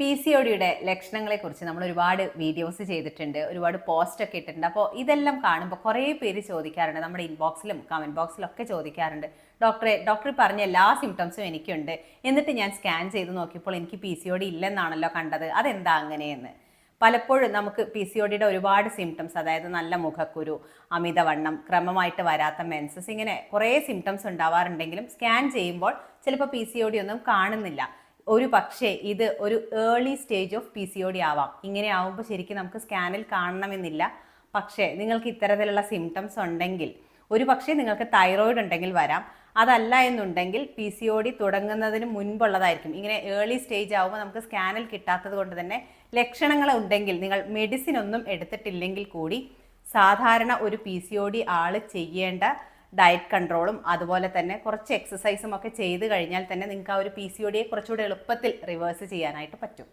P C O ഡിയുടെ ലക്ഷണങ്ങളെക്കുറിച്ച് നമ്മൾ ഒരുപാട് വീഡിയോസ് ചെയ്തിട്ടുണ്ട് ഒരുപാട് പോസ്റ്റ് ഒക്കെ ഇട്ടിട്ടുണ്ട്. അപ്പോൾ ഇതെല്ലാം കാണുമ്പോൾ കുറേ പേര് ചോദിക്കാറുണ്ട് നമ്മുടെ ഇൻബോക്സിലും കമന്റ് ബോക്സിലും ഒക്കെ ചോദിക്കാറുണ്ട്. ഡോക്ടറെ ഡോക്ടർ പറഞ്ഞ എല്ലാ സിംറ്റംസും എനിക്കുണ്ട്. എന്നിട്ട് ഞാൻ സ്കാൻ ചെയ്ത് നോക്കിയപ്പോൾ എനിക്ക് പി സി ഒ ഇല്ലെന്നാണല്ലോ കണ്ടത്. അതെന്താ അങ്ങനെയെന്ന്? പലപ്പോഴും നമുക്ക് പി സി ഒ ഒരുപാട് സിംറ്റംസ് അതായത് നല്ല മുഖക്കുരു അമിതവണ്ണം ക്രമമായിട്ട് വരാത്ത മെൻസസ് ഇങ്ങനെ കുറേ സിംറ്റംസ് ഉണ്ടാവാറുണ്ടെങ്കിലും സ്കാൻ ചെയ്യുമ്പോൾ ചിലപ്പോൾ പി സി ഒ ഒന്നും കാണുന്നില്ല. ഒരു പക്ഷേ ഇത് ഒരു early stage of P C O D ആവാം. ഇങ്ങനെ ആവുമ്പോൾ ശരിക്കും നമുക്ക് സ്കാനിൽ കാണണമെന്നില്ല. പക്ഷേ നിങ്ങൾക്ക് ഇത്തരത്തിലുള്ള സിംറ്റംസ് ഉണ്ടെങ്കിൽ ഒരു പക്ഷേ നിങ്ങൾക്ക് തൈറോയിഡ് ഉണ്ടെങ്കിൽ വരാം. അതല്ല എന്നുണ്ടെങ്കിൽ പി സി ഒ ഡി തുടങ്ങുന്നതിന് മുൻപുള്ളതായിരിക്കും. ഇങ്ങനെ ഏർലി സ്റ്റേജ് ആവുമ്പോൾ നമുക്ക് സ്കാനിൽ കിട്ടാത്തത് കൊണ്ട് തന്നെ ലക്ഷണങ്ങൾ ഉണ്ടെങ്കിൽ നിങ്ങൾ മെഡിസിൻ ഒന്നും എടുത്തിട്ടില്ലെങ്കിൽ കൂടി സാധാരണ ഒരു പി സി ഒ ഡി ആൾ ചെയ്യേണ്ട ഡയറ്റ് കൺട്രോളും അതുപോലെ തന്നെ കുറച്ച് എക്സസൈസും ഒക്കെ ചെയ്ത് കഴിഞ്ഞാൽ തന്നെ നിങ്ങൾക്ക് ആ ഒരു പി സി ഒ ഡിയെ കുറച്ചുകൂടി എളുപ്പത്തിൽ റിവേഴ്സ് ചെയ്യാനായിട്ട് പറ്റും.